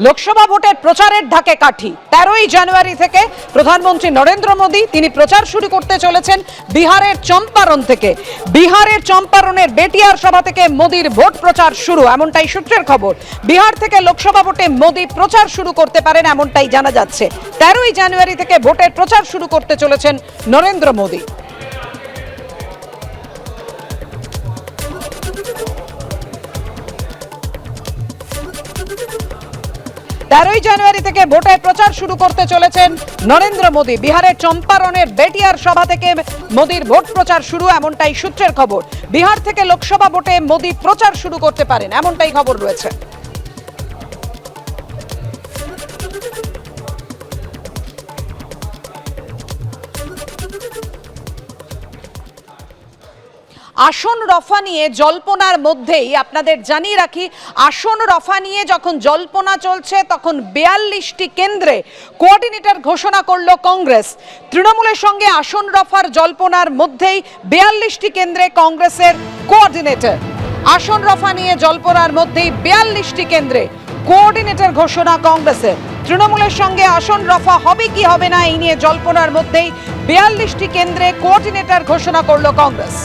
লোকসভা ভোটের প্রচারের ঢাকে কাঠি। তেরোই জানুয়ারি থেকে প্রধানমন্ত্রী নরেন্দ্র মোদী, তিনি প্রচার শুরু করতে চলেছেন বিহারের চম্পারণ থেকে। বিহারের চম্পারণের বেটিয়ার সভা থেকে মোদীর ভোট প্রচার শুরু, এমনটাই সূত্রের খবর। বিহার থেকে লোকসভা ভোটে মোদী প্রচার শুরু করতে পারেন, এমনটাই জানা যাচ্ছে। তেরোই জানুয়ারি থেকে ভোটের প্রচার শুরু করতে চলেছেন নরেন্দ্র মোদী। তেরোই জানুয়ারি থেকে ভোটের প্রচার শুরু করতে চলেছেন নরেন্দ্র মোদী। বিহারের চম্পারণের বেটিয়ার সভা থেকে মোদীর ভোট প্রচার শুরু, এমনটাই সূত্রের খবর। বিহার থেকে লোকসভা ভোটে মোদী প্রচার শুরু করতে পারেন, এমনটাই খবর রয়েছে। আসন রফা নিয়ে জল্পনার মধ্যেই আপনাদের জানিয়ে রাখি, আসন রফা নিয়ে যখন জল্পনা চলছে, তখন বিয়াল্লিশটি কেন্দ্রে কোঅর্ডিনেটর ঘোষণা করল কংগ্রেস। তৃণমূলের সঙ্গে আসন রফার জল্পনার মধ্যেই বিয়াল্লিশটি কেন্দ্রে কংগ্রেসের কোঅর্ডিনেটর। আসন রফা নিয়ে জল্পনার মধ্যেই বিয়াল্লিশটি কেন্দ্রে কোঅর্ডিনেটর ঘোষণা কংগ্রেসের। তৃণমূলের সঙ্গে আসন রফা হবে কি হবে না, এই নিয়ে জল্পনার মধ্যেই বিয়াল্লিশটি কেন্দ্রে কোঅর্ডিনেটর ঘোষণা করল কংগ্রেস।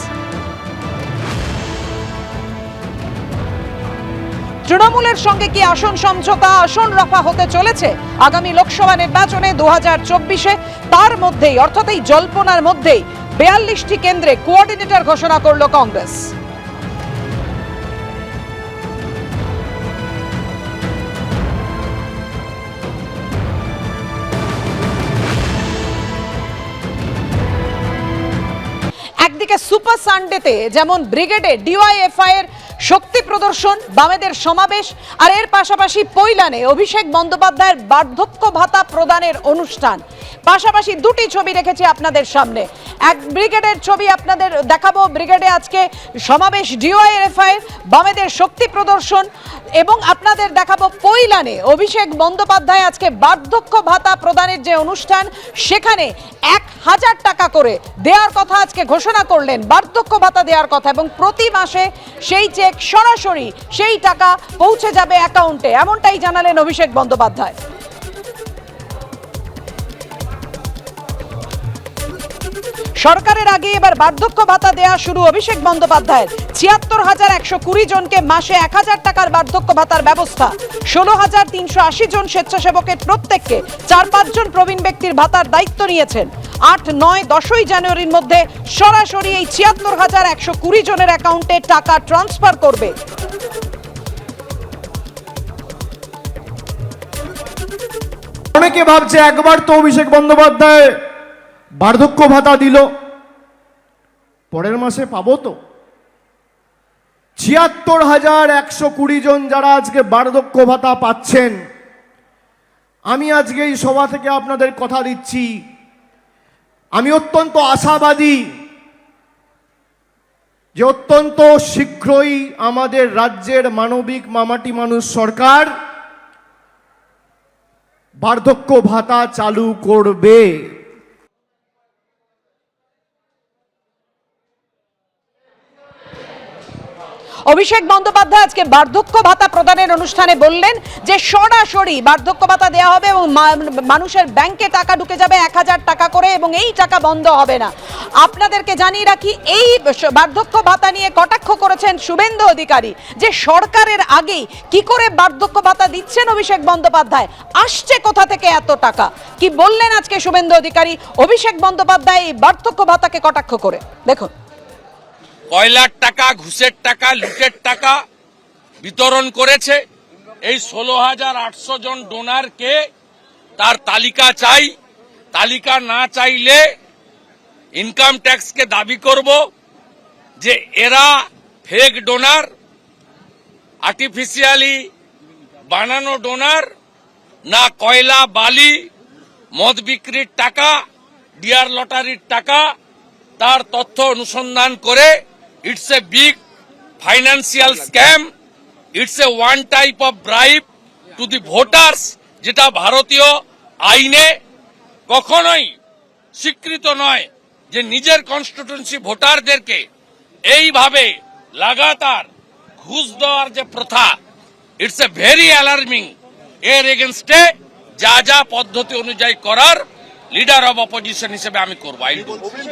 তৃণমূলের সঙ্গে কি আসন সমঝোতা, আসন রফা হতে চলেছে? আগামী লোকসভা নির্বাচনে দু হাজার চব্বিশে তার মধ্যেই, অর্থাৎ এই জল্পনার মধ্যেই, বেয়াল্লিশটি কেন্দ্রে কোঅর্ডিনেটর ঘোষণা করল কংগ্রেস। একদিকে সুপার সানডেতে যেমন ব্রিগেডে ডিওয়াইএফআই এর শক্তি প্রদর্শন, বামেদের সমাবেশ, আর এর পাশাপাশি পৈলানে অভিষেক বন্দ্যোপাধ্যায়ের বার্ধক্য ভাতা প্রদানের অনুষ্ঠান। পাশাপাশি দুটি ছবি রেখেছি আপনাদের সামনে। এক ব্রিগেডের ছবি আপনাদের দেখাবো। ব্রিগেডে আজকে সমাবেশ ডিওয়াইএফআই বামেদের শক্তি প্রদর্শন, এবং আপনাদের দেখাবো পৈলানে অভিষেক বন্দ্যোপাধ্যায় আজকে বার্ধক্য ভাতা প্রদানের যে অনুষ্ঠান, সেখানে এক হাজার টাকা করে। দেওয়ার কথা আজকে ঘোষণা করলেন, বার্ধক্য ভাতা দেওয়ার কথা এবং প্রতি মাসে সেই চেক সরাসরি সেই টাকা পৌঁছে যাবে অ্যাকাউন্টে এমনটাই জানালেন অভিষেক বন্দ্যোপাধ্যায়। সরকারের আগে এবার বার্ধক্য ভাতা দেয়া শুরু অভিষেক বন্দ্যোপাধ্যায়ের। ছিয়াত্তর হাজার একশো কুড়ি জনকে মাসে এক হাজার টাকার বার্ধক্য ভাতার ব্যবস্থা। ষোলো হাজার তিনশো আশি জন স্বেচ্ছাসেবকের প্রত্যেককে চার পাঁচজন প্রবীণ ব্যক্তির ভাতার দায়িত্ব নিয়েছেন। আট, নয়, দশই জানুয়ারির মধ্যে সরাসরি এই ছিয়াত্তর হাজার একশো কুড়ি জনের অ্যাকাউন্টে টাকা ট্রান্সফার করবে। অনেকে ভাবছে একবার তো অভিষেক বন্দ্যোপাধ্যায় বার্ধক্য ভাতা দিল। পরের মাসে পাবো তো। ছিয়াত্তর হাজার একশো কুড়ি জন যারা আজকে বার্ধক্য ভাতা পাচ্ছেন, আমি আজকে এই সভা থেকে আপনাদের কথা দিচ্ছি। আমি অত্যন্ত আশাবাদী যে অত্যন্ত শীঘ্রই আমাদের রাজ্যের মানবিক মামাটি মানুষ সরকার বার্ধক্য ভাতা চালু করবে। অভিষেক বন্দ্যোপাধ্যায় আজকে বার্ধক্য ভাতা প্রদানের অনুষ্ঠানে বললেন যে সরাসরি বার্ধক্য ভাতা দেওয়া হবে এবং মানুষের ব্যাংকে টাকা ঢুকে যাবে এক হাজার টাকা করে এবং এই টাকা বন্ধ হবে না। আপনাদেরকে জানিয়ে রাখি, এই বার্ধক্য ভাতা নিয়ে কটাক্ষ করেছেন শুভেন্দু অধিকারী যে সরকারের আগেই কি করে বার্ধক্য ভাতা দিচ্ছেন অভিষেক বন্দ্যোপাধ্যায়, আসছে কোথা থেকে এত টাকা? কি বললেন আজকে শুভেন্দু অধিকারী? অভিষেক বন্দ্যোপাধ্যায় এই বার্ধক্য ভাতাকে কটাক্ষ করে? দেখুন। কয়লার টাকা, ঘুষের টাকা, লুটের টাকা বিতরণ করেছে। এই ষোলো হাজার আটশো জন ডোনারকে তার তালিকা চাই। তালিকা না চাইলে ইনকাম ট্যাক্সকে দাবি করব যে এরা ফেক ডোনার, আর্টিফিশিয়ালি বানানো ডোনার, না কয়লা, বালি, মদ বিক্রির টাকা, ডিয়ার লটারির টাকা, তার তথ্য অনুসন্ধান করে it's a big financial scam it's a one type of bribe to the voters যেটা ভারতীয় আইনে কখনোই স্বীকৃত নয় যে নিজের কনস্টিটিউন্সি ভোটারদেরকে এইভাবে লাগাতার ঘুষ দেওয়ার যে প্রথা ইটস এ ভেরি অ্যালার্মিং এর এগেনস্টে যা যা পদ্ধতি অনুযায়ী করার লিডার অব অপোজিশন হিসেবে আমি করব।